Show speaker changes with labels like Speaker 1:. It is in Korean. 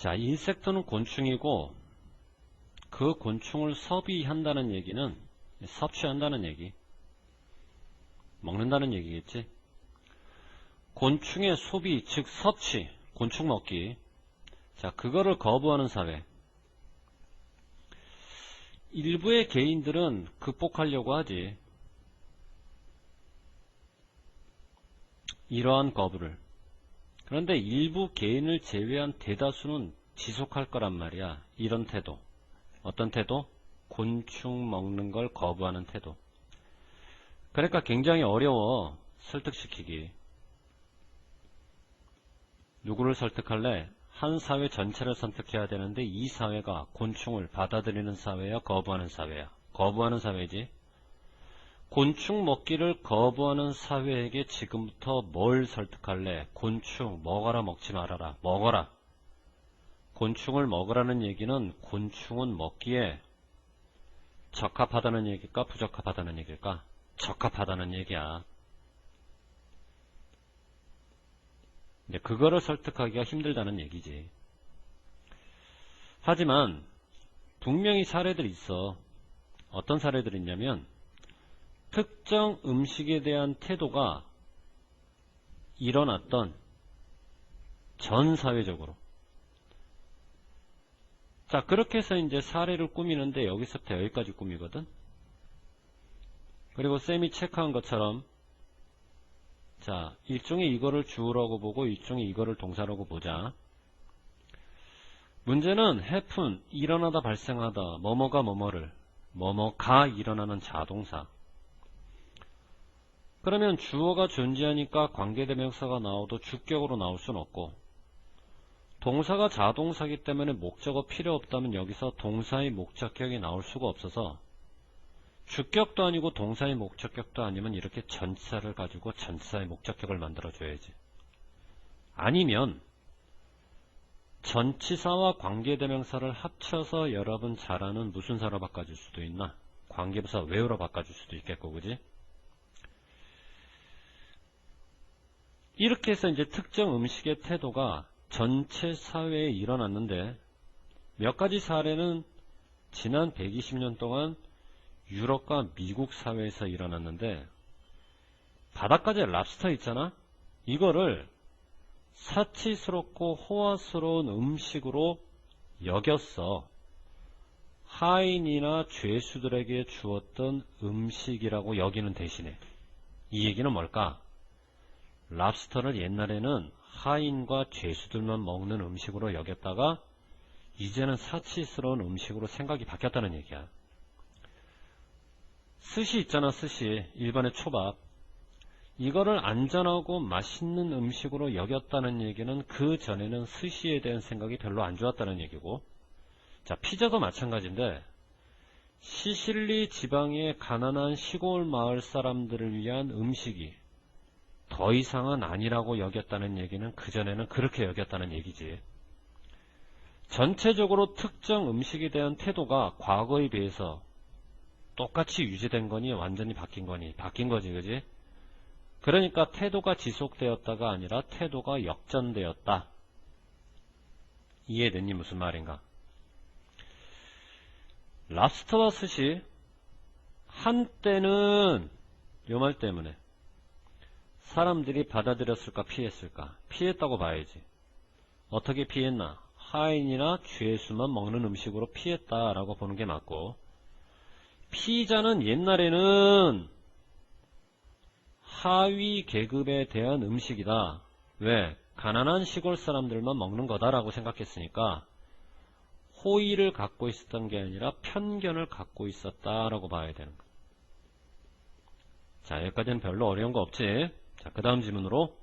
Speaker 1: 자, 인섹트는 곤충이고 그 곤충을 섭이한다는 얘기는 섭취한다는 얘기. 먹는다는 얘기겠지. 곤충의 소비, 즉 섭취, 곤충 먹기. 자, 그거를 거부하는 사회. 일부의 개인들은 극복하려고 하지. 이러한 거부를. 그런데 일부 개인을 제외한 대다수는 지속할 거란 말이야. 이런 태도. 어떤 태도? 곤충 먹는 걸 거부하는 태도. 그러니까 굉장히 어려워. 설득시키기. 누구를 설득할래? 한 사회 전체를 선택해야 되는데 이 사회가 곤충을 받아들이는 사회야, 거부하는 사회야. 거부하는 사회지. 곤충 먹기를 거부하는 사회에게 지금부터 뭘 설득할래? 곤충 먹어라 먹지 말아라. 먹어라. 곤충을 먹으라는 얘기는 곤충은 먹기에 적합하다는 얘기일까 부적합하다는 얘기일까? 적합하다는 얘기야. 이제 그거를 설득하기가 힘들다는 얘기지. 하지만 분명히 사례들이 있어. 어떤 사례들이 있냐면 특정 음식에 대한 태도가 일어났던 전 사회적으로. 자, 그렇게 해서 이제 사례를 꾸미는데 여기서부터 여기까지 꾸미거든. 그리고 쌤이 체크한 것처럼 자, 일종의 이거를 주어라고 보고 일종의 이거를 동사라고 보자. 문제는 happen, 일어나다 발생하다, 뭐뭐가 뭐뭐를, 뭐뭐가 일어나는 자동사. 그러면 주어가 존재하니까 관계대명사가 나오도 주격으로 나올 순 없고 동사가 자동사기 때문에 목적어 필요 없다면 여기서 동사의 목적격이 나올 수가 없어서 주격도 아니고 동사의 목적격도 아니면 이렇게 전치사를 가지고 전치사의 목적격을 만들어줘야지. 아니면 전치사와 관계대명사를 합쳐서 여러분 잘 아는 무슨 사로 바꿔줄 수도 있나? 관계부사 외우로 바꿔줄 수도 있겠고, 그지? 이렇게 해서 이제 특정 음식의 태도가 전체 사회에 일어났는데 몇 가지 사례는 지난 120년 동안 유럽과 미국 사회에서 일어났는데 바닷가재 랍스터 있잖아? 이거를 사치스럽고 호화스러운 음식으로 여겼어. 하인이나 죄수들에게 주었던 음식이라고 여기는 대신에 이 얘기는 뭘까? 랍스터를 옛날에는 하인과 죄수들만 먹는 음식으로 여겼다가 이제는 사치스러운 음식으로 생각이 바뀌었다는 얘기야. 스시 있잖아, 스시. 일반의 초밥. 이거를 안전하고 맛있는 음식으로 여겼다는 얘기는 그 전에는 스시에 대한 생각이 별로 안 좋았다는 얘기고. 자, 피자도 마찬가지인데, 시실리 지방의 가난한 시골 마을 사람들을 위한 음식이 더 이상은 아니라고 여겼다는 얘기는 그전에는 그렇게 여겼다는 얘기지. 전체적으로 특정 음식에 대한 태도가 과거에 비해서 똑같이 유지된 거니 완전히 바뀐 거니 바뀐 거지 그지? 그러니까 태도가 지속되었다가 아니라 태도가 역전되었다. 이해됐니? 무슨 말인가? 랍스터와 스시 한때는 요 말 때문에 사람들이 받아들였을까 피했을까 피했다고 봐야지 어떻게 피했나 하인이나 죄수만 먹는 음식으로 피했다라고 보는 게 맞고 피자는 옛날에는 하위 계급에 대한 음식이다. 왜? 가난한 시골 사람들만 먹는 거다라고 생각했으니까 호의를 갖고 있었던 게 아니라 편견을 갖고 있었다라고 봐야 되는 거. 자, 여기까지는 별로 어려운 거 없지? 자, 그 다음 질문으로